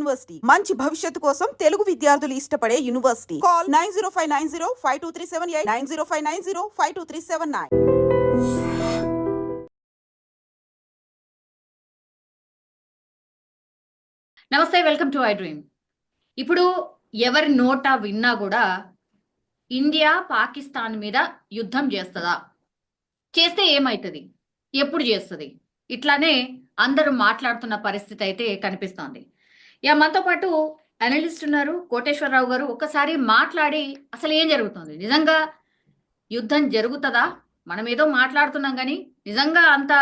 University. మంచి భవిష్యత్తు కోసం తెలుగు విద్యార్థులు ఇష్టపడే university. Call nine zero five nine zero five two three seven eight nine zero five nine zero five two three seven nine. నమస్తే welcome to I dream. ఇప్పుడు ఎవరి నోట విన్నా కూడా ఇండియా పాకిస్తాన్ మీద యుద్ధం చేస్తుందా? చేస్తే ఏమవుతుంది ఎప్పుడు చేస్తుంది? ఇట్లానే అందరూ మాట్లాడుతున్న పరిస్థితి అయితే కనిపిస్తోంది. ఇక మనతో పాటు అనలిస్ట్ ఉన్నారు కోటేశ్వరరావు గారు. ఒకసారి మాట్లాడి అసలు ఏం జరుగుతుంది? నిజంగా యుద్ధం జరుగుతుందా? మనం ఏదో మాట్లాడుతున్నాం కానీ నిజంగా అంత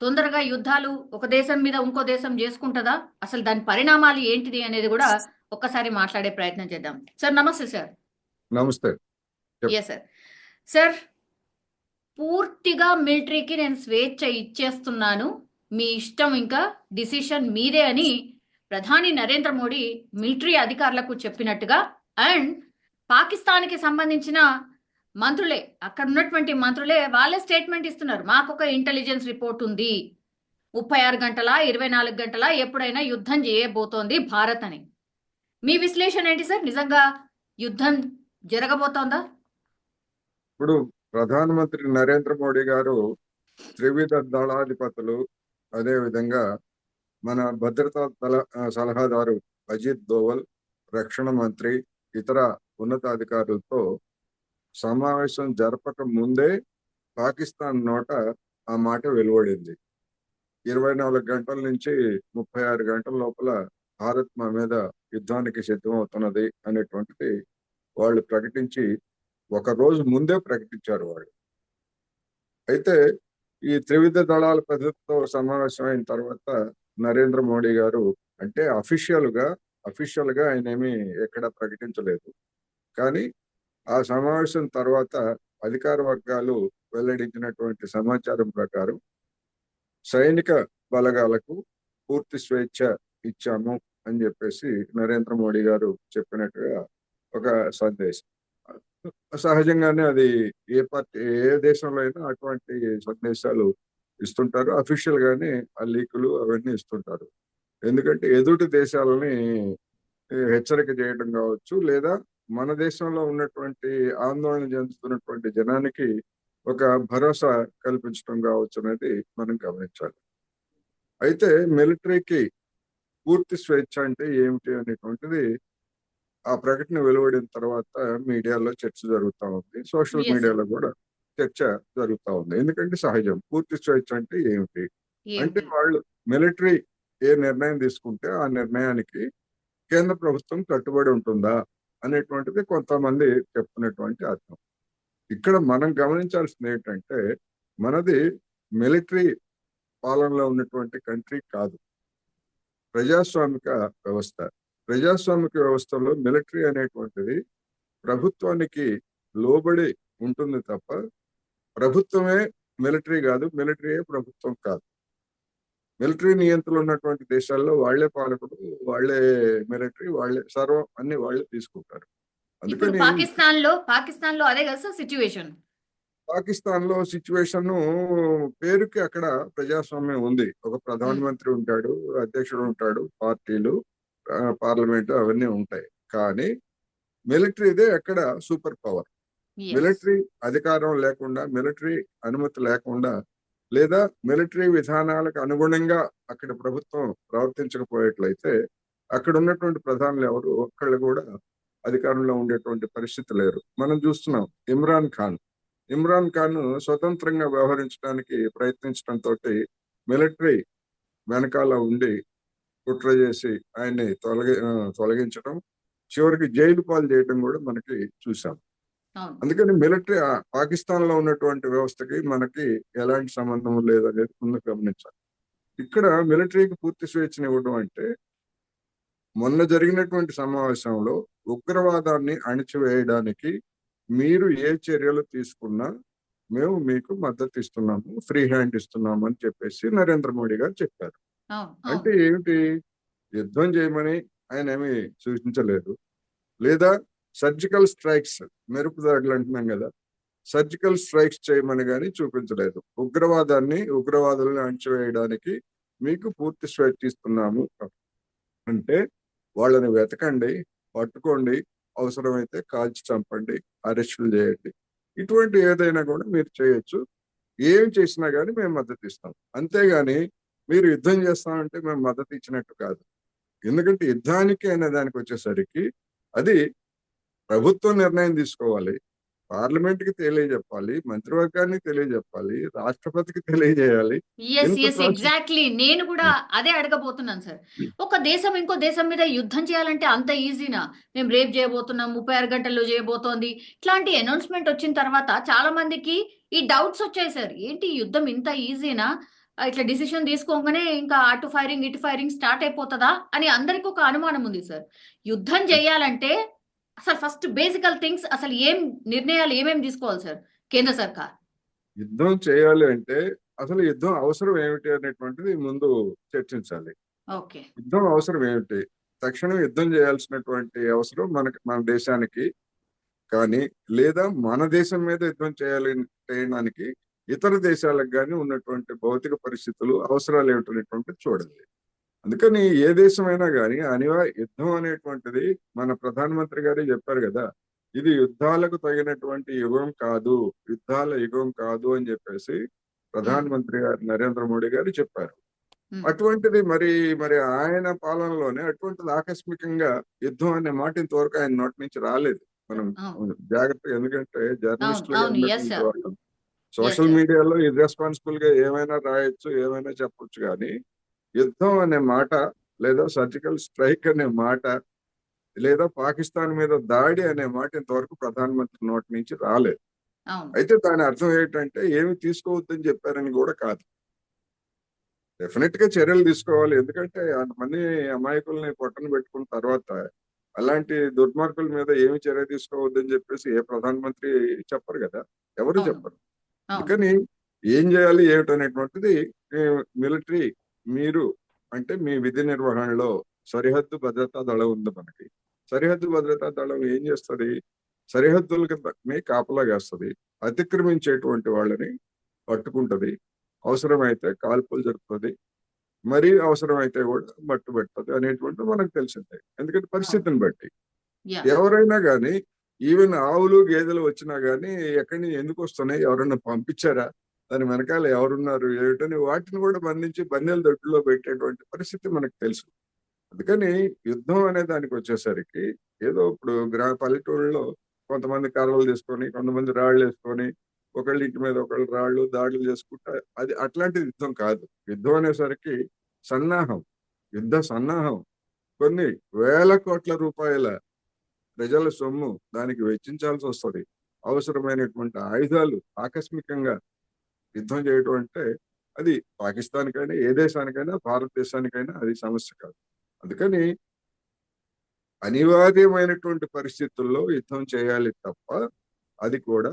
తొందరగా యుద్ధాలు ఒక దేశం మీద ఇంకో దేశం చేసుకుంటుందా? అసలు దాని పరిణామాలు ఏంటిది అనేది కూడా ఒక్కసారి మాట్లాడే ప్రయత్నం చేద్దాం. సార్ నమస్తే సార్. నమస్తే. ఎస్ సార్ సార్ పూర్తిగా మిలిటరీకి నేను స్వేచ్ఛ ఇచ్చేస్తున్నాను. మీ ఇష్టం ఇంకా డిసిషన్ మీదే అని ప్రధాని నరేంద్ర మోడీ మిలిటరీ అధికారులకు చెప్పినట్టుగా అండ్ పాకిస్తాన్కి సంబంధించిన మంత్రులే అక్కడ ఉన్నటువంటి మంత్రులే వాళ్ళే స్టేట్మెంట్ ఇస్తున్నారు. మాకు ఒక ఇంటెలిజెన్స్ రిపోర్ట్ ఉంది. ముప్పై ఆరు గంటల ఇరవై నాలుగు గంటల ఎప్పుడైనా యుద్ధం చేయబోతోంది భారత్ అని. మీ విశ్లేషణ ఏంటి సార్? నిజంగా యుద్ధం జరగబోతోందా? ఇప్పుడు ప్రధానమంత్రి నరేంద్ర మోడీ గారు త్రివిధ దళాధిపతులు అదే విధంగా మన భద్రతా దళ సలహాదారు అజిత్ దోవల్ రక్షణ మంత్రి ఇతర ఉన్నతాధికారులతో సమావేశం జరపక ముందే పాకిస్తాన్ నోట ఆ మాట వెలువడింది. ఇరవై నాలుగు గంటల నుంచి ముప్పై ఆరు గంటల లోపల భారత్ మా మీద యుద్ధానికి సిద్ధమవుతున్నది అనేటువంటిది వాళ్ళు ప్రకటించి ఒక రోజు ముందే ప్రకటించారు వాళ్ళు. అయితే ఈ త్రివిధ దళాల పద్ధతితో సమావేశం అయిన తర్వాత నరేంద్ర మోడీ గారు అంటే అఫీషియల్గా అఫీషియల్గా ఆయన ఏమీ ఎక్కడ ప్రకటించలేదు. కానీ ఆ సమావేశం తర్వాత అధికార వర్గాలు వెల్లడించినటువంటి సమాచారం ప్రకారం సైనిక బలగాలకు పూర్తి స్వేచ్ఛ ఇచ్చాము అని చెప్పేసి నరేంద్ర మోడీ గారు చెప్పినట్టుగా ఒక సందేశం. సహజంగానే అది ఏ పార్టీ ఏ దేశంలో అయినా అటువంటి సందేశాలు ఇస్తుంటారు. అఫీషియల్ గానే ఆ లీకులు అవన్నీ ఇస్తుంటారు. ఎందుకంటే ఎదుటి దేశాలని హెచ్చరిక చేయడం కావచ్చు లేదా మన దేశంలో ఉన్నటువంటి ఆందోళన చెందుతున్నటువంటి జనానికి ఒక భరోసా కల్పించడం కావచ్చు అనేది మనం గమనించాలి. అయితే మిలిటరీకి పూర్తి స్వేచ్ఛ అంటే ఏమిటి అనేటువంటిది ఆ ప్రకటన వెలువడిన తర్వాత మీడియాలో చర్చ జరుగుతా ఉంది. సోషల్. మీడియాలో కూడా చర్చ జరుగుతా ఉంది. ఎందుకంటే సహజం. పూర్తి స్వేచ్ఛ అంటే ఏమిటి? అంటే? వాళ్ళు మిలిటరీ ఏ నిర్ణయం తీసుకుంటే ఆ నిర్ణయానికి కేంద్ర ప్రభుత్వం కట్టుబడి ఉంటుందా అనేటువంటిది కొంతమంది చెప్తున్నటువంటి అర్థం. ఇక్కడ మనం గమనించాల్సింది ఏంటంటే మనది మిలిటరీ పాలనలో ఉన్నటువంటి కంట్రీ కాదు. ప్రజాస్వామిక వ్యవస్థ. ప్రజాస్వామిక వ్యవస్థలో మిలిటరీ అనేటువంటిది ప్రభుత్వానికి లోబడి ఉంటుంది తప్ప ప్రభుత్వమే మిలిటరీ కాదు మిలిటరీయే ప్రభుత్వం కాదు. మిలిటరీ నియంత్రణ ఉన్నటువంటి దేశాల్లో వాళ్ళే పాలకుడు వాళ్ళే మిలిటరీ వాళ్ళే సర్వం అన్ని వాళ్ళే తీసుకుంటారు. అందుకని పాకిస్తాన్లో పాకిస్తాన్లో అదే కదా సిచ్యువేషన్ పాకిస్తాన్లో సిచ్యువేషన్ పేరుకి అక్కడ ప్రజాస్వామ్యం ఉంది. ఒక ప్రధానమంత్రి ఉంటాడు అధ్యక్షుడు ఉంటాడు పార్టీలు పార్లమెంట్ అవన్నీ ఉంటాయి. కానీ మిలిటరీదే అక్కడ సూపర్ పవర్. మిలిటరీ అధికారం లేకుండా మిలిటరీ అనుమతి లేకుండా లేదా మిలిటరీ విధానాలకు అనుగుణంగా అక్కడ ప్రభుత్వం ప్రవర్తించకపోయేట్లయితే అక్కడ ఉన్నటువంటి ప్రధానులు ఎవరు? ఒక్కళ్ళు కూడా అధికారంలో ఉండేటువంటి పరిస్థితి లేరు. మనం చూస్తున్నాం ఇమ్రాన్ ఖాన్. ఇమ్రాన్ ఖాన్ స్వతంత్రంగా వ్యవహరించడానికి ప్రయత్నించడంతో మిలిటరీ వెనకాల ఉండి కుట్ర చేసి ఆయన్ని తొలగి తొలగించడం చివరికి జైలు పాలు చేయడం కూడా మనకి చూసాం అందుకని మిలిటరీ పాకిస్తాన్లో ఉన్నటువంటి వ్యవస్థకి మనకి ఎలాంటి సంబంధం లేదనేది ముందు గమనించాలి. ఇక్కడ మిలిటరీకి పూర్తి స్వేచ్ఛను ఇవ్వడం అంటే మొన్న జరిగినటువంటి సమావేశంలో ఉగ్రవాదాన్ని అణిచివేయడానికి మీరు ఏ చర్యలు తీసుకున్నా మేము మీకు మద్దతు ఇస్తున్నాము ఫ్రీ హ్యాండ్ ఇస్తున్నాము అని చెప్పేసి నరేంద్ర మోడీ గారు చెప్పారు. అంటే ఏమిటి? యుద్ధం చేయమని ఆయన ఏమి సూచించలేదు. లేదా సర్జికల్ స్ట్రైక్స్ మెరుపు దాడులు అంటున్నాం కదా సర్జికల్ స్ట్రైక్స్ చేయమని కానీ చూపించలేదు. ఉగ్రవాదాన్ని ఉగ్రవాదులను అణచివేయడానికి మీకు పూర్తి స్వేచ్ఛ ఇస్తున్నాము. అంటే వాళ్ళని వెతకండి పట్టుకోండి అవసరమైతే కాల్చి చంపండి అరెస్టులు చేయండి. ఇటువంటి ఏదైనా కూడా మీరు చేయొచ్చు. ఏం చేసినా కానీ మేము మద్దతు ఇస్తాం. అంతేగాని మీరు యుద్ధం చేస్తామంటే మేము మద్దతు ఇచ్చినట్టు కాదు. ఎందుకంటే యుద్ధానికి అనే దానికి వచ్చేసరికి అది ప్రభుత్వం నిర్ణయం తీసుకోవాలి. పార్లమెంట్కి తెలియజెప్పాలి. మంత్రివర్గానికి తెలియజెప్పాలి. రాష్ట్రపతికి తెలియజేయాలి? ఎగ్జాక్ట్లీ నేను కూడా అదే అడగబోతున్నాను సార్ ఒక దేశం ఇంకో దేశం మీద యుద్ధం చేయాలంటే అంత ఈజీనా? మేము రేపు చేయబోతున్నాం ముప్పై ఆరు గంటల్లో చేయబోతోంది. ఇట్లాంటి అనౌన్స్మెంట్ వచ్చిన తర్వాత చాలా మందికి ఈ డౌట్స్ వచ్చాయి సార్ ఏంటి యుద్ధం ఇంత ఈజీనా? ఇట్లా డిసిషన్ తీసుకోగానే ఇంకా అటు ఫైరింగ్ ఇటు ఫైరింగ్ స్టార్ట్ అయిపోతుందా? అని అందరికి ఒక అనుమానం ఉంది సార్ యుద్ధం చేయాలంటే అసలు ఫస్ట్ బేసికల్ థింగ్స్ అసలు ఏం నిర్ణయాలు ఏమేమి తీసుకోవాలి సార్? కేంద్ర సర్కార్. యుద్ధం చేయాలి అంటే అసలు యుద్ధం అవసరం ఏమిటి అనేటువంటిది ముందు చర్చించాలి. ఓకే. యుద్ధం అవసరం ఏమిటి? తక్షణం యుద్ధం చేయాల్సినటువంటి అవసరం మనకి మన దేశానికి కానీ లేదా మన దేశం మీద యుద్ధం చేయాలి చేయడానికి ఇతర దేశాలకు కానీ ఉన్నటువంటి భౌతిక పరిస్థితులు అవసరాలు ఏమిటనేటువంటిది చూడాలి. అందుకని ఏ దేశమైనా కానీ అనివార్య యుద్ధం అనేటువంటిది మన ప్రధానమంత్రి గారే చెప్పారు కదా ఇది యుద్ధాలకు తగినటువంటి యుగం కాదు యుద్ధాల యుగం కాదు అని చెప్పేసి ప్రధానమంత్రి గారు నరేంద్ర మోడీ గారు చెప్పారు. అటువంటిది మరి మరి ఆయన పాలనలోనే అటువంటిది ఆకస్మికంగా యుద్ధం అనే మాట ఇంతవరకు ఆయన నోటి నుంచి రాలేదు మనం. జాగ్రత్తగా ఎందుకంటే జర్నలిస్టులు. సోషల్. మీడియాలో ఇర్రెస్పాన్సిబుల్గా ఏమైనా రాయొచ్చు ఏమైనా చెప్పొచ్చు కానీ యుద్ధం అనే మాట లేదా సర్జికల్ స్ట్రైక్ అనే మాట లేదా పాకిస్తాన్ మీద దాడి అనే మాట ఇంతవరకు ప్రధానమంత్రి నోటి నుంచి రాలేదు. అయితే దాని అర్థం ఏంటంటే ఏమి తీసుకోవద్దని చెప్పారని కూడా కాదు. డెఫినెట్గా చర్యలు తీసుకోవాలి. ఎందుకంటే అంతమంది అమాయకుల్ని పొట్టన పెట్టుకున్న తర్వాత అలాంటి దుర్మార్గుల మీద ఏమి చర్య తీసుకోవద్దని చెప్పేసి ఏ ప్రధానమంత్రి చెప్పరు కదా? ఎవరు. చెప్పరు. అందుకని ఏం చేయాలి ఏమిటనేటువంటిది మిలిటరీ మీరు అంటే మీ విధి నిర్వహణలో సరిహద్దు భద్రతా దళం ఉంది మనకి. సరిహద్దు భద్రతా దళం ఏం చేస్తుంది? సరిహద్దులకి మీ కాపలా వేస్తుంది అతిక్రమించేటువంటి వాళ్ళని పట్టుకుంటది. అవసరమైతే కాల్పులు జరుపుతుంది. మరీ అవసరమైతే కూడా మట్టు పెడుతుంది అనేటువంటి మనకు తెలిసిందే. ఎందుకంటే పరిస్థితిని బట్టి. ఎవరైనా కానీ ఈవెన్ ఆవులు గేదెలు వచ్చినా గానీ ఎక్కడి నుంచి ఎందుకు వస్తున్నాయి? ఎవరైనా పంపించారా? దాని వెనకాల ఎవరున్నారు ఏమిటని వాటిని కూడా బంధించి బన్నెల దొడ్డులో పెట్టేటువంటి పరిస్థితి మనకు తెలుసు. అందుకని యుద్ధం అనే దానికి వచ్చేసరికి ఏదో ఇప్పుడు గ్రా పల్లెటూళ్ళలో కొంతమంది కర్రలు తీసుకొని కొంతమంది రాళ్ళు వేసుకొని ఒకళ్ళ ఇంటి మీద ఒకళ్ళు రాళ్ళు దాడులు చేసుకుంటా అది అట్లాంటి యుద్ధం కాదు. యుద్ధం అనేసరికి సన్నాహం యుద్ధ సన్నాహం. కొన్ని వేల కోట్ల రూపాయల ప్రజల సొమ్ము దానికి వెచ్చించాల్సి వస్తుంది. అవసరమైనటువంటి ఆయుధాలు ఆకస్మికంగా యుద్ధం చేయడం అంటే అది పాకిస్తాన్కైనా ఏ దేశానికైనా భారతదేశానికైనా అది సమస్య కాదు. అందుకని అనివార్యమైనటువంటి పరిస్థితుల్లో యుద్ధం చేయాలి తప్ప అది కూడా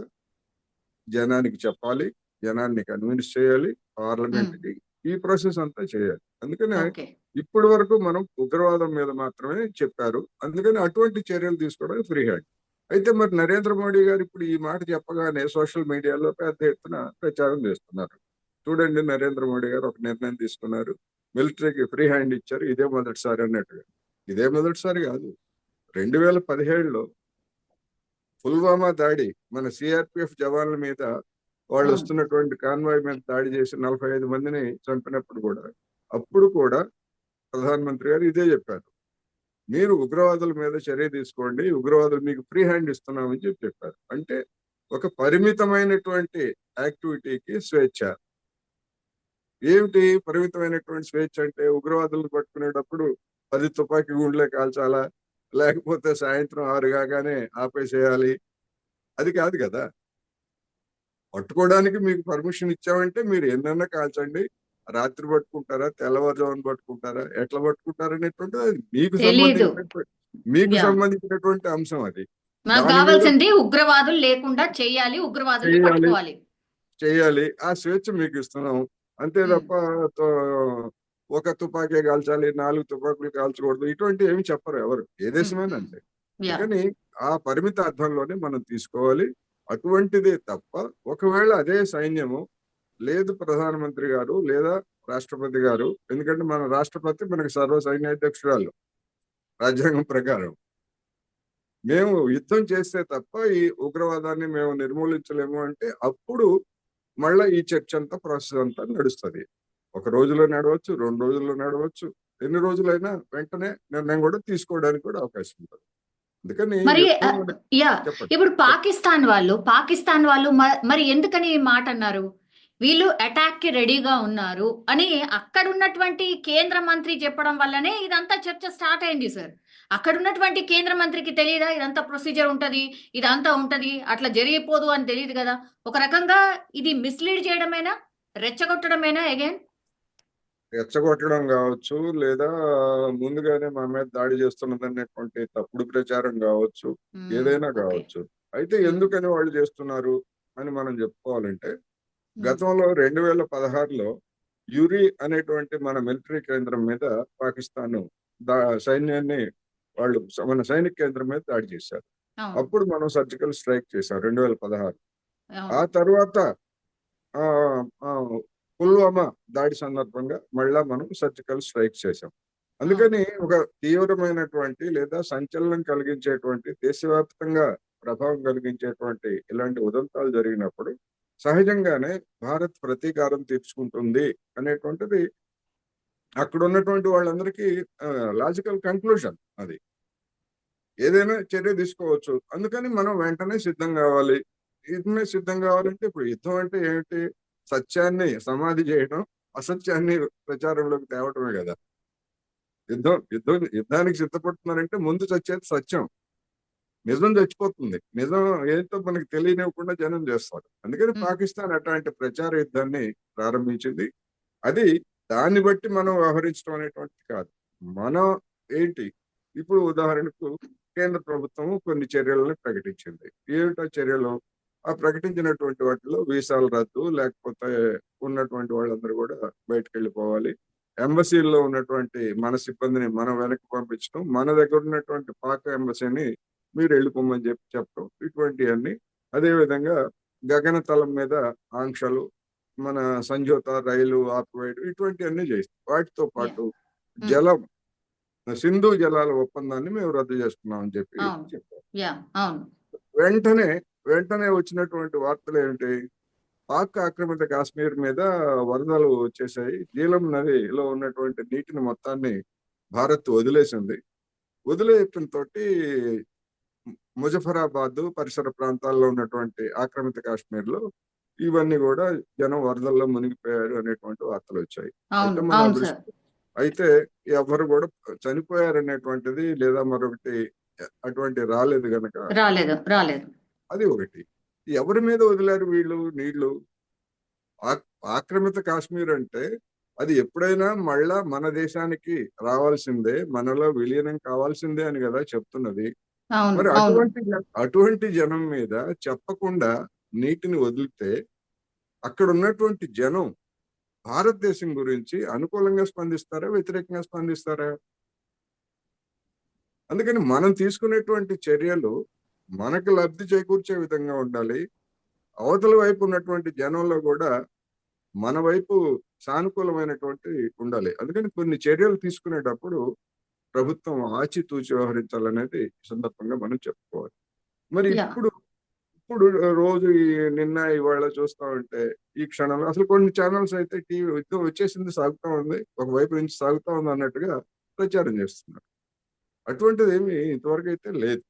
జనానికి చెప్పాలి జనాన్ని కన్విన్స్ చేయాలి పార్లమెంట్కి ఈ ప్రాసెస్ అంతా చేయాలి. అందుకని ఇప్పటి వరకు మనం ఉగ్రవాదం మీద మాత్రమే చెప్పారు. అందుకని అటువంటి చర్యలు తీసుకోవడానికి ఫ్రీ హ్యాండ్ అయితే మరి నరేంద్ర మోడీ గారు ఇప్పుడు ఈ మాట చెప్పగానే సోషల్ మీడియాలో పెద్ద ఎత్తున ప్రచారం చేస్తున్నారు. చూడండి నరేంద్ర మోడీ గారు ఒక నిర్ణయం తీసుకున్నారు. మిలిటరీకి ఫ్రీ హ్యాండ్ ఇచ్చారు. ఇదే మొదటిసారి అన్నట్టుగా. ఇదే మొదటిసారి కాదు. రెండు వేల పదిహేడులో పుల్వామా దాడి మన సిఆర్పిఎఫ్ జవాన్ల మీద వాళ్ళు. వస్తున్నటువంటి కాన్వాయ్ మీద దాడి చేసి నలభై ఐదు మందిని చంపినప్పుడు కూడా అప్పుడు కూడా ప్రధానమంత్రి గారు ఇదే చెప్పారు. మీరు ఉగ్రవాదుల మీద చర్య తీసుకోండి ఉగ్రవాదులు మీకు ఫ్రీ హ్యాండ్ ఇస్తున్నామని చెప్పి చెప్పారు. అంటే ఒక పరిమితమైనటువంటి యాక్టివిటీకి స్వేచ్ఛ. ఏమిటి పరిమితమైనటువంటి స్వేచ్ఛ అంటే ఉగ్రవాదులను పట్టుకునేటప్పుడు పది తుపాకీ గుండ్లే కాల్చాలా? లేకపోతే సాయంత్రం ఆరు కాగానే ఆపేసేయాలి? అది కాదు కదా. పట్టుకోవడానికి మీకు పర్మిషన్ ఇచ్చామంటే మీరు ఎన్నన్నా కాల్చండి. రాత్రి పట్టుకుంటారా తెల్లవారుజామున పట్టుకుంటారా ఎట్లా పట్టుకుంటారా అనేటువంటిది అది మీకు. సంబంధించినటువంటి మీకు. సంబంధించినటువంటి అంశం అది కావాల్సింది ఉగ్రవాదులు లేకుండా చేయాలి ఉగ్రవాదులు చేయాలి. పట్టుకోవాలి చేయాలి ఆ స్వేచ్ఛ మీకు ఇస్తున్నాం అంతే. తప్ప ఒక తుపాకీ కాల్చాలి నాలుగు తుపాకులు కాల్చకూడదు ఇటువంటి ఏమి చెప్పరు ఎవరు ఏ దేశమైనా. అంతే యా కానీ ఆ పరిమిత అర్థంలోనే మనం తీసుకోవాలి అటువంటిదే తప్ప ఒకవేళ అదే సైన్యము లేదు ప్రధానమంత్రి గారు లేదా రాష్ట్రపతి గారు. ఎందుకంటే మన రాష్ట్రపతి మనకి సర్వ సైన్యాధ్యక్షురాలు. రాజ్యాంగం ప్రకారం. మేము యుద్ధం చేస్తే తప్ప ఈ ఉగ్రవాదాన్ని మేము నిర్మూలించలేము అంటే అప్పుడు మళ్ళా ఈ చర్చ అంతా ప్రాసెస్ అంతా నడుస్తుంది. ఒక రోజులో నడవచ్చు రెండు రోజుల్లో నడవచ్చు. ఎన్ని రోజులైనా వెంటనే నిర్ణయం కూడా తీసుకోవడానికి కూడా అవకాశం ఉంటుంది. మరి యా ఇప్పుడు పాకిస్తాన్ వాళ్ళు పాకిస్తాన్ వాళ్ళు మరి ఎందుకని మాట అన్నారు? వీళ్ళు అటాక్కి రెడీగా ఉన్నారు అని అక్కడ ఉన్నటువంటి కేంద్ర మంత్రి చెప్పడం వల్లనే ఇదంతా చర్చ స్టార్ట్ అయింది సార్. అక్కడ ఉన్నటువంటి కేంద్ర మంత్రికి తెలియదా ఇదంతా ప్రొసీజర్ ఉంటది ఇదంతా ఉంటది అట్లా జరిగిపోదు అని తెలియదు కదా. ఒక రకంగా ఇది మిస్లీడ్ చేయడమేనా? రెచ్చగొట్టడమేనా అగైన్? రెచ్చగొట్టడం కావచ్చు లేదా ముందుగానే మా మీద దాడి చేస్తున్నదనేటువంటి తప్పుడు ప్రచారం కావచ్చు ఏదైనా కావచ్చు. అయితే ఎందుకని వాళ్ళు చేస్తున్నారు అని మనం చెప్పుకోవాలంటే గతంలో రెండు వేల పదహారులో యురి అనేటువంటి మన మిలిటరీ కేంద్రం మీద పాకిస్తాన్ దా సైన్యాన్ని వాళ్ళు మన సైనిక కేంద్రం మీద దాడి చేశారు. అప్పుడు మనం సర్జికల్ స్ట్రైక్ చేశాం రెండు వేల పదహారు ఆ తర్వాత పుల్వామా దాడి సందర్భంగా మళ్ళా మనం సర్జికల్ స్ట్రైక్ చేశాం. అందుకని ఒక తీవ్రమైనటువంటి లేదా సంచలనం కలిగించేటువంటి దేశవ్యాప్తంగా ప్రభావం కలిగించేటువంటి ఇలాంటి ఉదంతాలు జరిగినప్పుడు సహజంగానే భారత్ ప్రతీకారం తీర్చుకుంటుంది అనేటువంటిది అక్కడ ఉన్నటువంటి వాళ్ళందరికీ లాజికల్ కంక్లూజన్ అది. ఏదైనా చర్య తీసుకోవచ్చు. అందుకని మనం వెంటనే సిద్ధం కావాలి. యుద్ధమే సిద్ధం కావాలంటే ఇప్పుడు యుద్ధం అంటే ఏమిటి? సత్యాన్ని సమాధి చేయడం అసత్యాన్ని ప్రచారంలోకి తేవటమే కదా. యుద్ధం యుద్ధం యుద్ధానికి సిద్ధపడుతున్నారంటే ముందు చచ్చేది సత్యం. నిజం చచ్చిపోతుంది నిజం ఏంటో మనకి తెలియనివ్వకుండా జనం చేస్తారు. అందుకని. పాకిస్తాన్ అట్లాంటి ప్రచార యుద్ధాన్ని ప్రారంభించింది. అది దాన్ని బట్టి మనం వ్యవహరించడం అనేటువంటిది కాదు. మనం ఏంటి? ఇప్పుడు ఉదాహరణకు కేంద్ర ప్రభుత్వం కొన్ని చర్యలను ప్రకటించింది. ఏమిటా చర్యలు? ఆ ప్రకటించినటువంటి వాటిలో వీసాల రద్దు లేకపోతే ఉన్నటువంటి వాళ్ళందరూ కూడా బయటకు వెళ్ళిపోవాలి ఎంబసీల్లో ఉన్నటువంటి మన సిబ్బందిని మనం వెనక్కి పంపించడం మన దగ్గర ఉన్నటువంటి పాక ఎంబసీని మీరు వెళ్ళిపోమని చెప్పి చెప్పడం. ఇటువంటివన్నీ అదే విధంగా గగనతలం మీద ఆంక్షలు మన సంజోత రైలు ఆపివేయడం ఇటువంటివన్నీ చేస్తాం. వాటితో పాటు జలం సింధు జలాల ఒప్పందాన్ని మేము రద్దు చేస్తున్నాం అని చెప్పి. చెప్పారు. వెంటనే వెంటనే వచ్చినటువంటి వార్తలు ఏంటి పాక్ ఆక్రమిత కాశ్మీర్ మీద వరదలు వచ్చేసాయి. జీలం నదిలో ఉన్నటువంటి నీటిని మొత్తాన్ని భారత్ వదిలేసింది. వదిలేయటం తోటి ముజఫరాబాద్ పరిసర ప్రాంతాల్లో ఉన్నటువంటి ఆక్రమిత కాశ్మీర్లో ఇవన్నీ కూడా జనం వరదల్లో మునిగిపోయారు అనేటువంటి వార్తలు వచ్చాయి. అయితే మన అయితే ఎవరు కూడా చనిపోయారు అనేటువంటిది లేదా మరొకటి అటువంటి రాలేదు గనక రాలేదు రాలేదు. అది ఒకటి. ఎవరి మీద వదిలారు వీళ్ళు నీళ్ళు ఆక్రమిత కాశ్మీర్ అంటే అది ఎప్పుడైనా మళ్ళా మన దేశానికి రావాల్సిందే మనలో విలీనం కావాల్సిందే అని కదా చెప్తున్నది. మరి అటువంటి అటువంటి జనం మీద చెప్పకుండా నీటిని వదిలితే అక్కడ ఉన్నటువంటి జనం భారతదేశం గురించి అనుకూలంగా స్పందిస్తారా వ్యతిరేకంగా స్పందిస్తారా? అందుకని మనం తీసుకునేటువంటి చర్యలు మనకు లబ్ధి చేకూర్చే విధంగా ఉండాలి. అవతల వైపు ఉన్నటువంటి జనంలో కూడా మన వైపు సానుకూలమైనటువంటి ఉండాలి. అందుకని కొన్ని చర్యలు తీసుకునేటప్పుడు ప్రభుత్వం ఆచితూచి వ్యవహరించాలనేది సందర్భంగా మనం చెప్పుకోవాలి. మరి. ఇప్పుడు ఇప్పుడు రోజు నిన్న ఇవాళ చూస్తా ఉంటే ఈ క్షణంలో అసలు కొన్ని ఛానల్స్ అయితే టీవీ యుద్ధం వచ్చేసింది సాగుతా ఉంది ఒక వైపు నుంచి సాగుతా ఉంది అన్నట్టుగా ప్రచారం చేస్తున్నారు. అటువంటిది ఏమి ఇంతవరకు అయితే లేదు.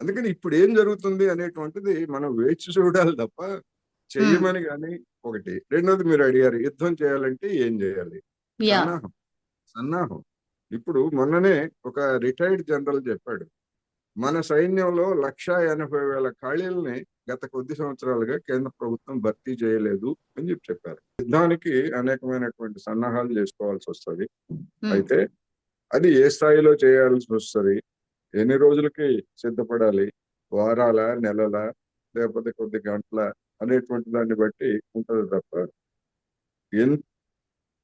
అందుకని ఇప్పుడు ఏం జరుగుతుంది అనేటువంటిది మనం వేచి చూడాలి తప్ప చెయ్యమని కానీ ఒకటి. రెండోది మీరు అడిగారు యుద్ధం చేయాలంటే ఏం చేయాలి? సన్నాహం. సన్నాహం. ఇప్పుడు మొన్ననే ఒక రిటైర్డ్ జనరల్ చెప్పాడు మన సైన్యంలో లక్ష ఎనభై వేల ఖాళీలని గత కొద్ది సంవత్సరాలుగా కేంద్ర ప్రభుత్వం భర్తీ చేయలేదు అని చెప్పి చెప్పారు. యుద్ధానికి అనేకమైనటువంటి సన్నాహాలు చేసుకోవాల్సి వస్తుంది. అయితే అది ఏ స్థాయిలో చేయాల్సి వస్తుంది? ఎన్ని రోజులకి సిద్ధపడాలి? వారాల నెలల లేకపోతే కొద్ది గంటల అనేటువంటి దాన్ని బట్టి ఉంటది తప్ప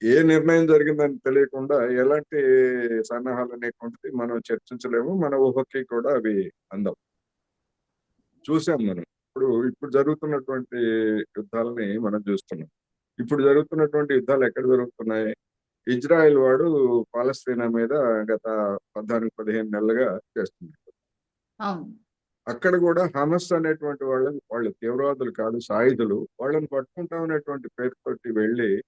ఏ నిర్ణయం జరిగిందని తెలియకుండా ఎలాంటి సన్నాహాలు అనేటువంటిది మనం చర్చించలేము. మన ఊహకి కూడా అవి అందం. చూసాం మనం. ఇప్పుడు ఇప్పుడు జరుగుతున్నటువంటి యుద్ధాలని మనం చూస్తున్నాం. ఇప్పుడు జరుగుతున్నటువంటి యుద్ధాలు ఎక్కడ జరుగుతున్నాయి? ఇజ్రాయెల్ వాడు పాలస్తీనా మీద గత పద్నాలుగు పదిహేను నెలలుగా అవును. అక్కడ కూడా హమస్ అనేటువంటి వాళ్ళని వాళ్ళు తీవ్రవాదులు కాదు సాయుధులు. వాళ్ళని పట్టుకుంటాం అనేటువంటి పేరుతోటి వెళ్ళి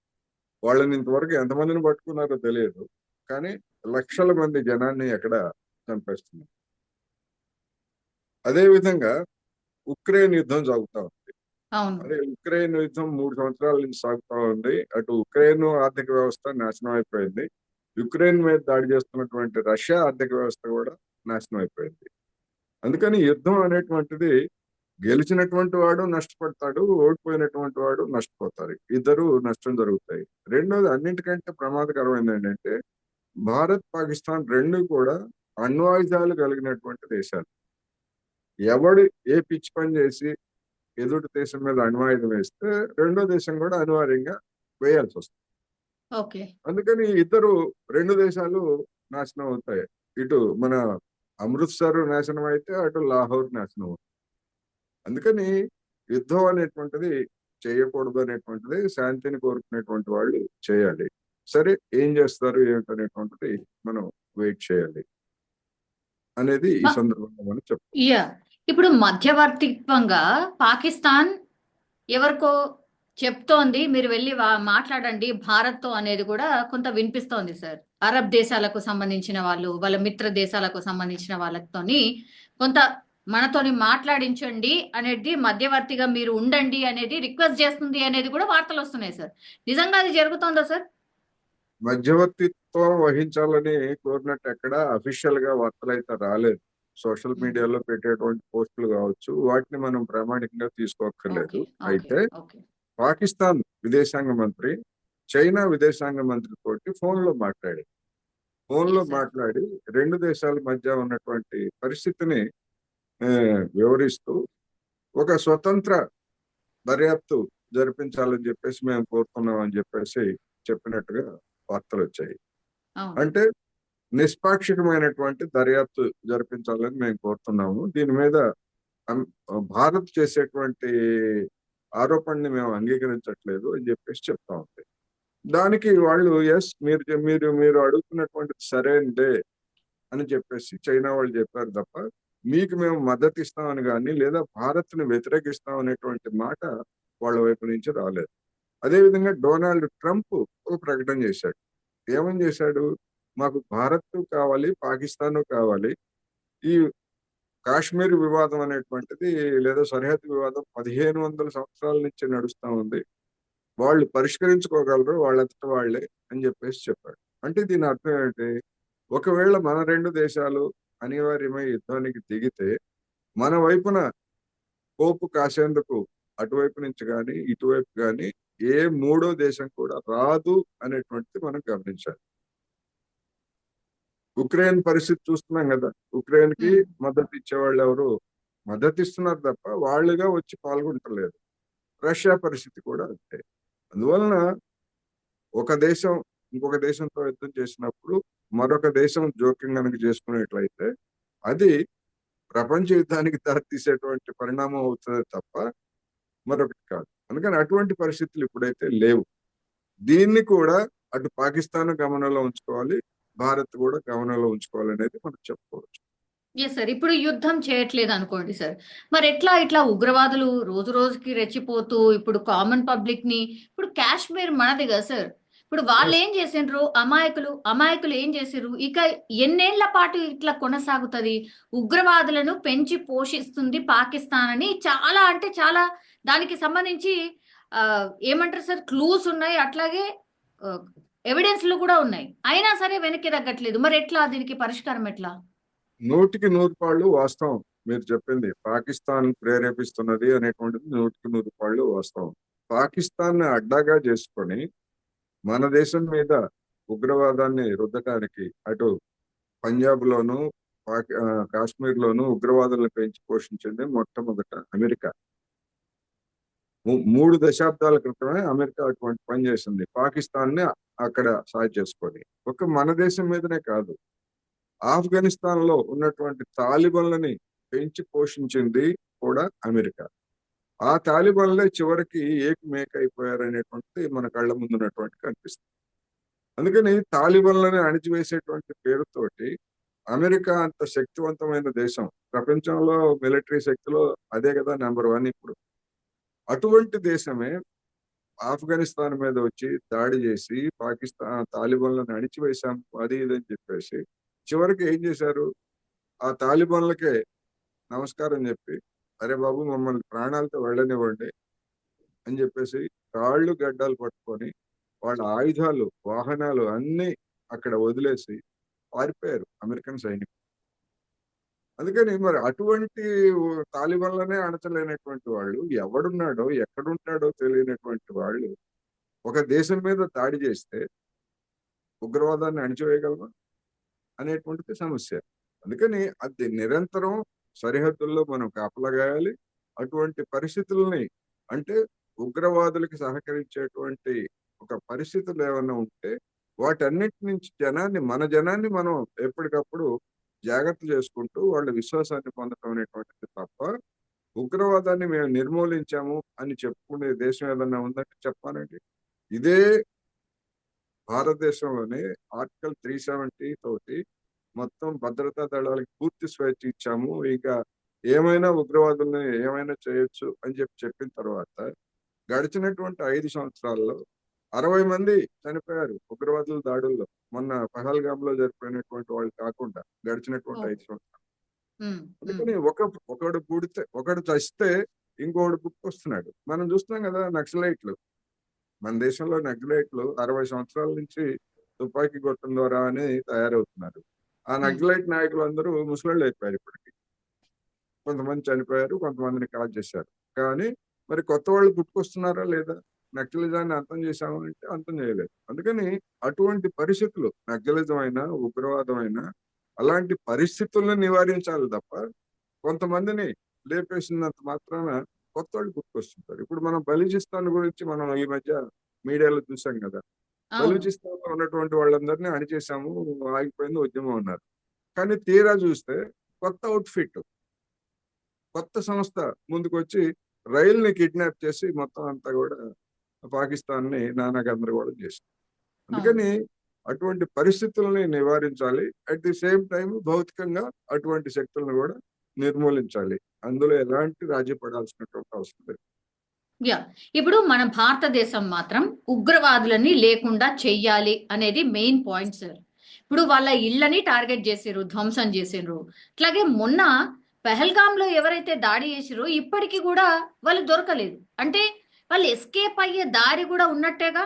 వాళ్ళని ఇంతవరకు ఎంతమందిని పట్టుకున్నారో తెలియదు. కానీ లక్షల మంది జనాన్ని అక్కడ చంపేస్తున్నారు? అదే విధంగా ఉక్రెయిన్ యుద్ధం సాగుతా ఉంది. అదే ఉక్రెయిన్ యుద్ధం మూడు సంవత్సరాల నుంచి సాగుతా ఉంది. అటు ఉక్రెయిన్ ఆర్థిక వ్యవస్థ నాశనం అయిపోయింది. యుక్రెయిన్ మీద దాడి చేస్తున్నటువంటి రష్యా ఆర్థిక వ్యవస్థ కూడా నాశనం అయిపోయింది. అందుకని యుద్ధం అనేటువంటిది గెలిచినటువంటి వాడు నష్టపడతాడు ఓడిపోయినటువంటి వాడు నష్టపోతారు. ఇద్దరు నష్టం జరుగుతాయి. రెండోది అన్నింటికంటే ప్రమాదకరమైనది ఏంటంటే భారత్ పాకిస్తాన్ రెండు కూడా అణ్వాయుధాలు కలిగినటువంటి దేశాలు. ఎవడు ఏ పిచ్చి పని చేసి ఎదుటి దేశం మీద అణ్వాయుధం వేస్తే రెండో దేశం కూడా అనివార్యంగా వేయాల్సి వస్తుంది. అందుకని ఇద్దరు రెండు దేశాలు నాశనం అవుతాయి. ఇటు మన అమృత్సర్ నాశనం అయితే అటు లాహోర్ నాశనం అవుతుంది అందుకని యుద్ధం అనేటువంటిది చేయకూడదు అనేటువంటిది శాంతిని కోరుకునేటువంటి వాళ్ళు చేయాలి. సరే ఏం చేస్తారు ఏమిటనేటువంటిది మనం వెయిట్ చేయాలి అనేది ఈ సందర్భంగా మనం చెప్తాం ఇప్పుడు మధ్యవర్తిత్వంగా పాకిస్తాన్ ఎవరికో చెప్తోంది మీరు వెళ్ళి మాట్లాడండి భారత్తో అనేది కూడా కొంత వినిపిస్తోంది సార్. అరబ్ దేశాలకు సంబంధించిన వాళ్ళు వాళ్ళ మిత్ర దేశాలకు సంబంధించిన వాళ్ళతోని కొంత మనతోని మాట్లాడించండి అనేది మధ్యవర్తిగా మీరు ఉండండి అనేది రిక్వెస్ట్ చేస్తుంది అనేది కూడా వార్తలు వస్తున్నాయి సార్. నిజంగా అది జరుగుతోందా సార్? మధ్యవర్తిత్వం వహించాలని కోరినట్టు ఎక్కడ అఫీషియల్గా వార్తలు అయితే రాలేదు. సోషల్. మీడియాలో పెట్టేటువంటి పోస్టులు కావచ్చు వాటిని మనం ప్రామాణికంగా తీసుకోక్కర్లేదు. అయితే పాకిస్తాన్ విదేశాంగ మంత్రి చైనా విదేశాంగ మంత్రి తోటి ఫోన్లో మాట్లాడి ఫోన్లో. మాట్లాడి రెండు దేశాల మధ్య ఉన్నటువంటి పరిస్థితిని వివరిస్తూ ఒక స్వతంత్ర దర్యాప్తు జరిపించాలని చెప్పేసి మేము కోరుతున్నాం అని చెప్పేసి చెప్పినట్టుగా వార్తలు వచ్చాయి. అంటే నిష్పాక్షికమైనటువంటి దర్యాప్తు జరిపించాలని మేము కోరుతున్నాము. దీని మీద భారత్ చేసేటువంటి ఆరోపణని మేము అంగీకరించట్లేదు అని చెప్పేసి చెప్తా ఉంది. దానికి వాళ్ళు ఎస్ మీరు మీరు మీరు అడుగుతున్నటువంటి సరైనదే అని చెప్పేసి చైనా వాళ్ళు చెప్పారు తప్ప మీకు మేము మద్దతు ఇస్తామని కానీ లేదా భారత్ను వ్యతిరేకిస్తాం అనేటువంటి మాట వాళ్ళ వైపు నుంచి రాలేదు. అదేవిధంగా డొనాల్డ్ ట్రంప్ ఒక ప్రకటన చేశాడు. ఏమని చేశాడు? మాకు భారత్ కావాలి పాకిస్తాన్ కావాలి. ఈ కాశ్మీర్ వివాదం అనేటువంటిది లేదా సరిహద్దు వివాదం పదిహేను వందల సంవత్సరాల నుంచి నడుస్తూ ఉంది. వాళ్ళు పరిష్కరించుకోగలరు వాళ్ళంతట వాళ్ళే అని చెప్పేసి చెప్పాడు. అంటే దీని అర్థం ఏంటి? ఒకవేళ మన రెండు దేశాలు అనివార్యమై యుద్ధానికి దిగితే మన వైపున పోపు కాసేందుకు అటువైపు నుంచి కానీ ఇటువైపు కానీ ఏ మూడో దేశం కూడా రాదు అనేటువంటిది మనం గమనించాలి. ఉక్రెయిన్ పరిస్థితి చూస్తున్నాం కదా ఉక్రెయిన్కి. మద్దతు ఇచ్చేవాళ్ళు ఎవరు? మద్దతు ఇస్తున్నారు తప్ప వాళ్ళుగా వచ్చి పాల్గొంటలేదు రష్యా పరిస్థితి కూడా అంతే. అందువలన ఒక దేశం ఇంకొక దేశంతో యుద్ధం చేసినప్పుడు మరొక దేశం జోక్యం కనుక చేసుకునేట్లయితే అది ప్రపంచ యుద్ధానికి దారితీసేటువంటి పరిణామం అవుతుంది తప్ప మరొకటి కాదు. అందుకని అటువంటి పరిస్థితులు ఇప్పుడైతే లేవు. దీన్ని కూడా అటు పాకిస్తాన్ గమనంలో ఉంచుకోవాలి భారత్ కూడా గమనంలో ఉంచుకోవాలి అనేది మనం చెప్పుకోవచ్చు. ఎస్ సార్ ఇప్పుడు యుద్ధం చేయట్లేదు అనుకోండి సార్ మరి ఎట్లా ఇట్లా ఉగ్రవాదులు రోజు రోజుకి రెచ్చిపోతూ ఇప్పుడు కామన్ పబ్లిక్ని ఇప్పుడు కాశ్మీర్ మనది కదా సార్ ఇప్పుడు వాళ్ళు ఏం చేసిండ్రు? అమాయకులు అమాయకులు ఏం చేసిర్రు? ఇక ఎన్నేళ్ళ పాటు ఇట్లా కొనసాగుతుంది? ఉగ్రవాదులను పెంచి పోషిస్తుంది పాకిస్తాన్ అని చాలా అంటే చాలా దానికి సంబంధించి ఏమంటారు సార్? క్లూస్ ఉన్నాయి. అట్లాగే ఎవిడెన్స్లు కూడా ఉన్నాయి. అయినా సరే వెనక్కి తగ్గట్లేదు. మరి ఎట్లా? దీనికి పరిష్కారం ఎట్లా? నూటికి నూరు పాళ్ళు వాస్తవం. మీరు చెప్పింది. పాకిస్తాన్ ప్రేరేపిస్తున్నది అనేటువంటిది నూటికి నూరు పాళ్ళు వాస్తవం. పాకిస్తాన్ అడ్డాగా చేసుకొని మన దేశం మీద ఉగ్రవాదాన్ని రుద్దటానికి అటు పంజాబ్ లోను పాకి- కాశ్మీర్ లోను ఉగ్రవాదులను పెంచి పోషించింది మొట్టమొదట అమెరికా. మూ- మూడు దశాబ్దాల క్రితమే అమెరికా అటువంటి పని చేసింది. పాకిస్తాన్ని అక్కడ సాయి చేసుకొని. ఒక మన దేశం మీదనే కాదు. ఆఫ్ఘనిస్తాన్లో ఉన్నటువంటి తాలిబన్లని పెంచి పోషించింది కూడా అమెరికా. ఆ తాలిబన్లే చివరికి ఏక్ మేక్ అయిపోయారు అనేటువంటిది మన కళ్ళ ముందు ఉన్నటువంటి కనిపిస్తుంది. అందుకని తాలిబన్లని అణిచివేసేటువంటి పేరుతోటి అమెరికా అంత శక్తివంతమైన దేశం ప్రపంచంలో మిలిటరీ శక్తిలో అదే కదా నెంబర్ వన్ ఇప్పుడు. అటువంటి దేశమే ఆఫ్ఘనిస్తాన్ మీద వచ్చి దాడి చేసి పాకిస్తాన్ తాలిబాన్లను అణిచివేశాం అది ఇది అని చెప్పేసి చివరికి ఏం చేశారు? ఆ తాలిబాన్లకే నమస్కారం చెప్పి అరే బాబు మమ్మల్ని ప్రాణాలతో వెళ్ళనివ్వండి అని చెప్పేసి కాళ్ళు గడ్డాలు పట్టుకొని వాళ్ళ ఆయుధాలు వాహనాలు అన్ని అక్కడ వదిలేసి పారిపోయారు అమెరికన్ సైనికులు. అందుకని మరి అటువంటి తాలిబాన్లనే అణచలేనటువంటి వాళ్ళు ఎవడున్నాడో ఎక్కడున్నాడో తెలియనటువంటి వాళ్ళు ఒక దేశం మీద దాడి చేస్తే ఉగ్రవాదాన్ని అణిచివేయగలమా అనేటువంటిది సమస్య. అందుకని అది నిరంతరం సరిహద్దుల్లో మనం కాపలాగాయాలి అటువంటి పరిస్థితుల్ని అంటే ఉగ్రవాదులకి సహకరించేటువంటి ఒక పరిస్థితులు ఏమైనా ఉంటే వాటన్నిటి నుంచి జనాన్ని మన జనాన్ని మనం ఎప్పటికప్పుడు జాగ్రత్త చేసుకుంటూ వాళ్ళ విశ్వాసాన్ని పొందటం అనేటువంటిది తప్ప ఉగ్రవాదాన్ని మేము నిర్మూలించాము అని చెప్పుకునే దేశం ఏదన్నా ఉందంటే చెప్పానండి ఇదే భారతదేశంలోనే ఆర్టికల్ త్రీ సెవెంటీ తోటి మొత్తం భద్రతా దళాలకు పూర్తి స్వేచ్ఛ ఇచ్చాము. ఇంకా ఏమైనా ఉగ్రవాదుల్ని ఏమైనా చేయొచ్చు అని చెప్పి చెప్పిన తర్వాత గడిచినటువంటి ఐదు సంవత్సరాల్లో అరవై మంది చనిపోయారు ఉగ్రవాదుల దాడుల్లో. మొన్న పహల్గామ్లో జరిపోయినటువంటి వాళ్ళు కాకుండా గడిచినటువంటి ఐదు సంవత్సరాలు. అందుకని ఒక ఒకడు పుడితే ఒకడు చస్తే ఇంకొకడు పుట్టుకొస్తున్నాడు. మనం చూస్తున్నాం కదా నక్సలైట్లు. మన దేశంలో నక్సలైట్లు అరవై సంవత్సరాల నుంచి తుపాకీ గొట్టం ద్వారా అని తయారవుతున్నారు. ఆ నక్సలైట్ నాయకులు అందరూ ముసలాళ్ళు అయిపోయారు ఇప్పటికి. కొంతమంది చనిపోయారు కొంతమందిని కాల్ చేశారు. కానీ మరి కొత్త వాళ్ళు పుట్టుకొస్తున్నారా లేదా? నక్సలిజాన్ని అంతం చేశాము అంటే అంతం చేయలేదు. అందుకని అటువంటి పరిస్థితులు నక్సలిజం అయినా ఉగ్రవాదం అయినా అలాంటి పరిస్థితులను నివారించాలి తప్ప కొంతమందిని లేపేసినంత మాత్రాన కొత్త వాళ్ళు గుర్తుకొస్తుంటారు. ఇప్పుడు మనం బలూచిస్తాన్ గురించి మనం ఈ మధ్య మీడియాలో చూసాం కదా. బలూచిస్తాన్లో ఉన్నటువంటి వాళ్ళందరినీ అణిచేసాము ఆగిపోయింది ఉద్యమం అన్నారు. కానీ తీరా చూస్తే కొత్త అవుట్ఫిట్. కొత్త సంస్థ ముందుకు వచ్చి రైల్ని కిడ్నాప్ చేసి మొత్తం అంతా కూడా పాకిస్తాన్ని నానా గందరగోళం చేసింది. అందుకని అటువంటి పరిస్థితుల్ని నివారించాలి. అట్ ది సేమ్ టైం భౌతికంగా అటువంటి శక్తులను కూడా నిర్మూలించాలి. అందులో ఎలాంటి రాజీ పడాల్సినటువంటి అవసరం లేదు. యా ఇప్పుడు మన భారతదేశం మాత్రం ఉగ్రవాదులని లేకుండా చెయ్యాలి అనేది మెయిన్ పాయింట్ సార్ ఇప్పుడు వాళ్ళ ఇళ్ళని టార్గెట్ చేసిర్రు ధ్వంసం చేసిండ్రు అట్లాగే మొన్న పెహల్గామ్లో ఎవరైతే దాడి చేసిరో ఇప్పటికీ కూడా వాళ్ళు దొరకలేదు. అంటే వాళ్ళు ఎస్కేప్ అయ్యే దారి కూడా ఉన్నట్టేగా?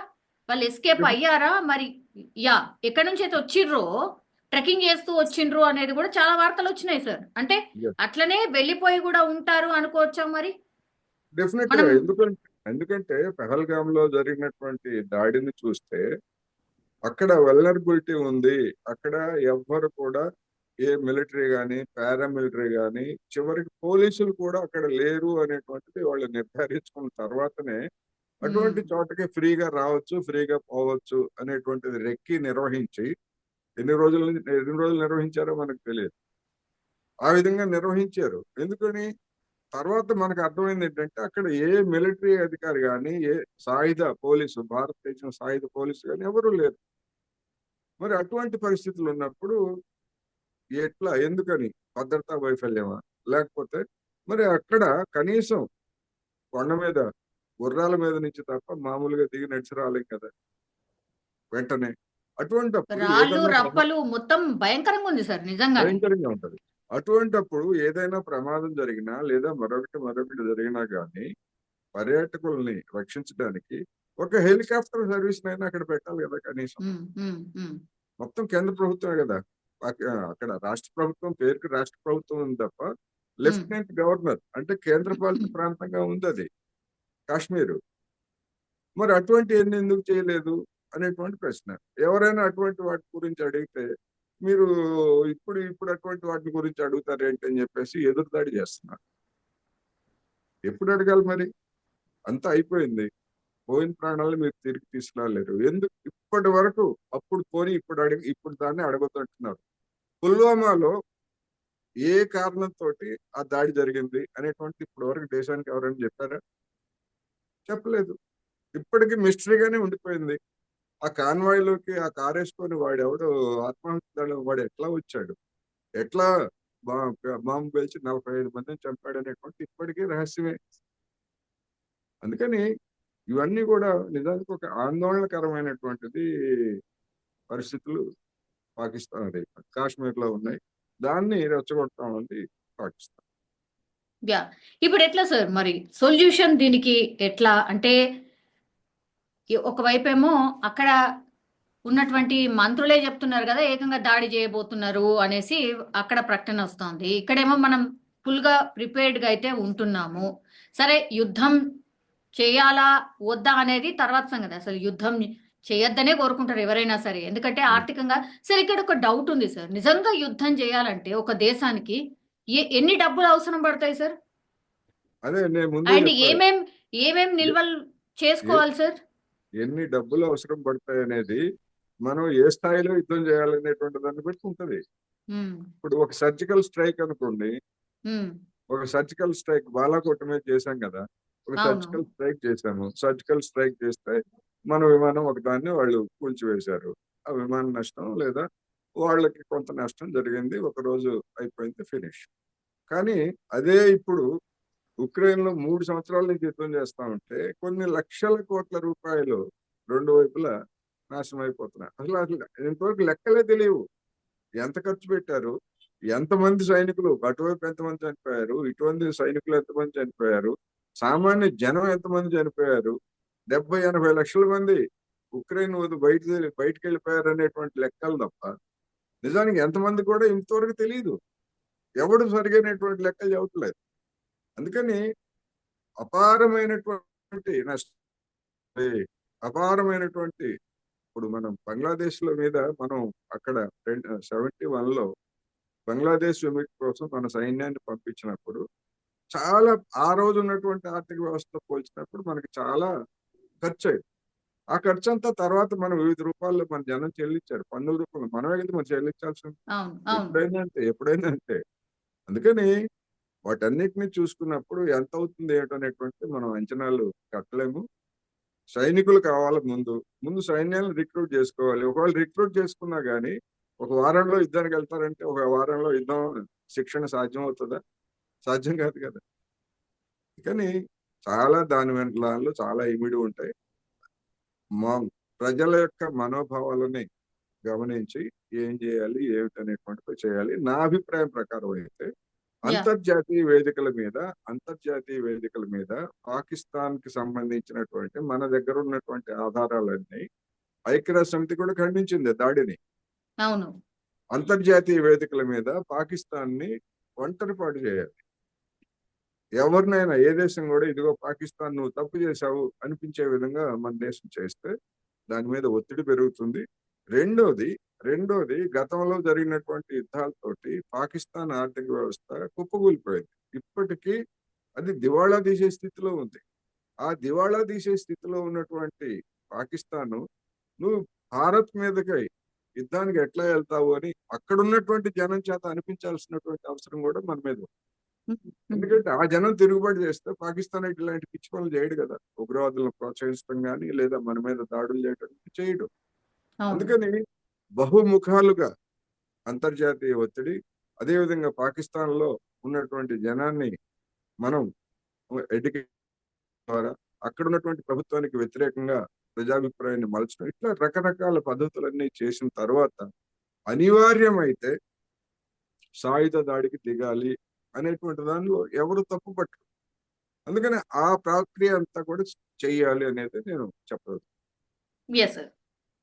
వాళ్ళు ఎస్కేప్ అయ్యారా? మరి యా ఎక్కడి నుంచి అయితే వచ్చిర్రో ట్రెక్కింగ్ చేస్తూ వచ్చిండ్రు అనేది కూడా చాలా వార్తలు వచ్చినాయి సార్ అంటే. అట్లనే వెళ్ళిపోయి కూడా ఉంటారు అనుకోవచ్చా మరి? డెఫినెట్గా ఎందుకంటే ఎందుకంటే పెహల్గామ్లో జరిగినటువంటి దాడిని చూస్తే అక్కడ వెల్నరబిలిటీ ఉంది. అక్కడ ఎవ్వరు కూడా ఏ మిలిటరీ గాని పారామిలిటరీ గాని చివరికి పోలీసులు కూడా అక్కడ లేరు అనేటువంటిది వాళ్ళు నిర్ధారించుకున్న తర్వాతనే అటువంటి. చోటకి ఫ్రీగా రావచ్చు ఫ్రీగా పోవచ్చు అనేటువంటిది రెక్కి నిర్వహించి ఎన్ని రోజులు ఎన్ని రోజులు నిర్వహించారో మనకు తెలియదు. ఆ విధంగా నిర్వహించారు. ఎందుకని తర్వాత మనకు అర్థమైంది ఏంటంటే అక్కడ ఏ మిలిటరీ అధికారి కానీ ఏ సాయుధ పోలీసు భారతదేశం సాయుధ పోలీసు కానీ ఎవరు లేరు. మరి అటువంటి పరిస్థితులు ఉన్నప్పుడు ఎట్లా ఎందుకని? భద్రతా వైఫల్యమా? లేకపోతే మరి అక్కడ కనీసం కొండ మీద గుర్రాల మీద నుంచి తప్ప మామూలుగా దిగి నడిచి రాలేం కదా? వెంటనే. అటువంటప్పుడు రాళ్ళు రప్పలు మొత్తం భయంకరంగా ఉంది సార్ నిజంగా భయంకరంగా ఉంటది. అటువంటప్పుడు ఏదైనా ప్రమాదం జరిగినా లేదా మరొకటి మరొకటి జరిగినా గానీ పర్యాటకుల్ని రక్షించడానికి ఒక హెలికాప్టర్ సర్వీస్ అయినా అక్కడ పెట్టాలి కదా కనీసం. మొత్తం కేంద్ర ప్రభుత్వమే కదా. అక్క- అక్కడ రాష్ట్ర ప్రభుత్వం పేరుకి రాష్ట్ర ప్రభుత్వం ఉంది తప్ప లెఫ్టినెంట్ గవర్నర్ అంటే కేంద్ర పాలిత ప్రాంతంగా ఉంది అది కాశ్మీరు. మరి అటువంటి ఎన్ని ఎందుకు చేయలేదు అనేటువంటి ప్రశ్న. ఎవరైనా అటువంటి వాటి గురించి అడిగితే మీరు ఇప్పుడు ఇప్పుడు అటువంటి వాటి గురించి అడుగుతారు ఏంటని చెప్పేసి ఎదురుదాడి చేస్తున్నారు. ఎప్పుడు అడగాలి మరి? అంతా అయిపోయింది. పోయిన ప్రాణాలు మీరు తిరిగి తీసుకురాలేరు. ఎందుకు? ఇప్పటి వరకు అప్పుడు పోని ఇప్పుడు అడిగి ఇప్పుడు దాన్ని అడగొద్దంటున్నారు పుల్వామాలో ఏ కారణంతో ఆ దాడి జరిగింది అనేటువంటి ఇప్పటి వరకు దేశానికి ఎవరైనా చెప్పారా? చెప్పలేదు. ఇప్పటికీ మిస్టరీగానే ఉండిపోయింది. ఆ కాన్వాయ్లోకి ఆ కార్ వేసుకొని వాడు ఎవడు ఆత్మహత్య వాడు ఎట్లా వచ్చాడు? ఎట్లా బా- బాంబు పేల్చి నలభై ఐదు మందిని చంపాడు అనేటువంటి ఇప్పటికీ రహస్యమే. అందుకని ఇవన్నీ కూడా నిజానికి ఒక ఆందోళనకరమైనటువంటిది పరిస్థితులు పాకిస్తాన్ అదే కాశ్మీర్లో ఉన్నాయి. దాన్ని రెచ్చగొట్టడం అనేది పాకిస్తాన్. యా. ఇప్పుడు ఎట్లా సార్? మరి సొల్యూషన్ దీనికి ఎట్లా? అంటే ఒకవైపు ఏమో అక్కడ ఉన్నటువంటి మంత్రులే చెప్తున్నారు కదా ఏకంగా దాడి చేయబోతున్నారు అనేసి అక్కడ ప్రకటన వస్తోంది. ఇక్కడేమో మనం ఫుల్గా ప్రిపేర్డ్గా అయితే ఉంటున్నాము. సరే యుద్ధం చేయాలా వద్దా అనేది తర్వాత సంగతి. అసలు యుద్ధం చేయొద్దనే కోరుకుంటారు ఎవరైనా సరే. ఎందుకంటే ఆర్థికంగా సరే ఇక్కడ ఒక డౌట్ ఉంది సార్. నిజంగా యుద్ధం చేయాలంటే ఒక దేశానికి ఏ- ఎన్ని డబ్బులు అవసరం పడతాయి సార్? అండ్. ఏమేం ఏమేం నిల్వలు చేసుకోవాలి సార్? ఎన్ని డబ్బులు అవసరం పడతాయి అనేది మనం ఏ స్థాయిలో యుద్ధం చేయాలనేటువంటి దాన్ని బట్టి ఉంటది. ఇప్పుడు ఒక సర్జికల్ స్ట్రైక్ అనుకోండి. ఒక సర్జికల్ స్ట్రైక్ బాలాకోట మీద చేశాం కదా. ఒక. సర్జికల్ స్ట్రైక్ చేశాము. సర్జికల్ స్ట్రైక్ చేస్తే మన విమానం ఒకదాన్ని వాళ్ళు కూల్చివేశారు. ఆ విమాన నష్టం లేదా వాళ్ళకి కొంత నష్టం జరిగింది. ఒక రోజు అయిపోయింది ఫినిష్. కానీ అదే ఇప్పుడు ఉక్రెయిన్లో మూడు సంవత్సరాల నుంచి యుద్ధం చేస్తా ఉంటే కొన్ని లక్షల కోట్ల రూపాయలు రెండు వైపులా నాశనం అయిపోతున్నాయి అసలు అసలు ఇంతవరకు లెక్కలే తెలియవు. ఎంత ఖర్చు పెట్టారు? ఎంతమంది సైనికులు? అటువైపు ఎంతమంది చనిపోయారు? ఇటువంటి సైనికులు ఎంతమంది చనిపోయారు? సామాన్య జనం ఎంతమంది చనిపోయారు? డెబ్బై ఎనభై లక్షల మంది ఉక్రెయిన్ వదిలి బయట బయటకు వెళ్ళిపోయారు అనేటువంటి లెక్కలు తప్ప నిజానికి ఎంతమంది కూడా ఇంతవరకు తెలియదు ఎవడు సరిగైనటువంటి లెక్కలు చెప్పట్లేదు అందుకని అపారమైనటువంటి నష్టం. అపారమైనటువంటి ఇప్పుడు మనం బంగ్లాదేశ్లో మీద మనం అక్కడ సెవెంటీ వన్లో బంగ్లాదేశ్ విముక్తి కోసం మన సైన్యాన్ని పంపించినప్పుడు చాలా ఆ రోజు ఉన్నటువంటి ఆర్థిక వ్యవస్థ పోల్చినప్పుడు మనకి చాలా ఖర్చు అయింది ఆ ఖర్చు అంతా తర్వాత మనం వివిధ రూపాల్లో మన జనం చెల్లించారు. పన్నుల రూపంలో మనమే కదా మనం ఎప్పుడైనా అంతే ఎప్పుడైనా అంతే. అందుకని వాటన్నిటిని చూసుకున్నప్పుడు ఎంత అవుతుంది ఏటనేటువంటి మనం అంచనాలు కట్టలేము. సైనికులు కావాలి ముందు. ముందు సైన్యాలను రిక్రూట్ చేసుకోవాలి. ఒకవేళ రిక్రూట్ చేసుకున్నా కానీ ఒక వారంలో యుద్ధానికి వెళ్తారంటే ఒక వారంలో యుద్ధం శిక్షణ సాధ్యం అవుతుందా సాధ్యం కాదు కదా. కానీ చాలా దాని వెంటలో చాలా ఇమిడి ఉంటాయి. మా ప్రజల యొక్క మనోభావాలని గమనించి ఏం చేయాలి? ఏమిటనేటువంటిది చేయాలి. నా అభిప్రాయం ప్రకారం అయితే అంతర్జాతీయ వేదికల మీద అంతర్జాతీయ వేదికల మీద పాకిస్తాన్కి సంబంధించినటువంటి మన దగ్గర ఉన్నటువంటి ఆధారాలన్నీ ఐక్యరాజ్య సమితి కూడా ఖండించింది దాడిని. అవును. అంతర్జాతీయ వేదికల మీద పాకిస్తాన్ని ఒంటరిపాటు చేయాలి. ఎవరినైనా ఏ దేశం కూడా ఇదిగో పాకిస్తాన్ నువ్వు తప్పు చేశావు అనిపించే విధంగా మన దేశం చేస్తే దాని మీద ఒత్తిడి పెరుగుతుంది. రెండోది రెండోది గతంలో జరిగినటువంటి యుద్ధాలతోటి పాకిస్తాన్ ఆర్థిక వ్యవస్థ కుప్పకూలిపోయింది. ఇప్పటికీ అది దివాళా తీసే స్థితిలో ఉంది. ఆ దివాళా తీసే స్థితిలో ఉన్నటువంటి పాకిస్తాన్ నువ్వు భారత్ మీదకి యుద్ధానికి ఎట్లా వెళ్తావు అని అక్కడ ఉన్నటువంటి జనం చేత అనిపించాల్సినటువంటి అవసరం కూడా మన మీద ఉంది. ఎందుకంటే ఆ జనం తిరుగుబాటు చేస్తే పాకిస్తాన్ ఇట్లాంటి పిచ్చి పనులు చేయడు కదా. ఉగ్రవాదులను ప్రోత్సహిస్తాం కానీ లేదా మన మీద దాడులు చేయడం. చేయడు అందుకని బహుముఖాలుగా అంతర్జాతీయ ఒత్తిడి అదేవిధంగా పాకిస్తాన్లో ఉన్నటువంటి జనాన్ని మనం ఎడ్యుకేషన్ ద్వారా అక్కడ ఉన్నటువంటి ప్రభుత్వానికి వ్యతిరేకంగా ప్రజాభిప్రాయాన్ని మలచడం ఇట్లా రకరకాల పద్ధతులన్నీ చేసిన తర్వాత అనివార్యమైతే సాయుధ దాడికి దిగాలి అనేటువంటి దానిలో ఎవరు తప్పు పట్టరు. అందుకని ఆ ప్రక్రియ అంతా కూడా చెయ్యాలి అనేది నేను చెప్పదు yes sir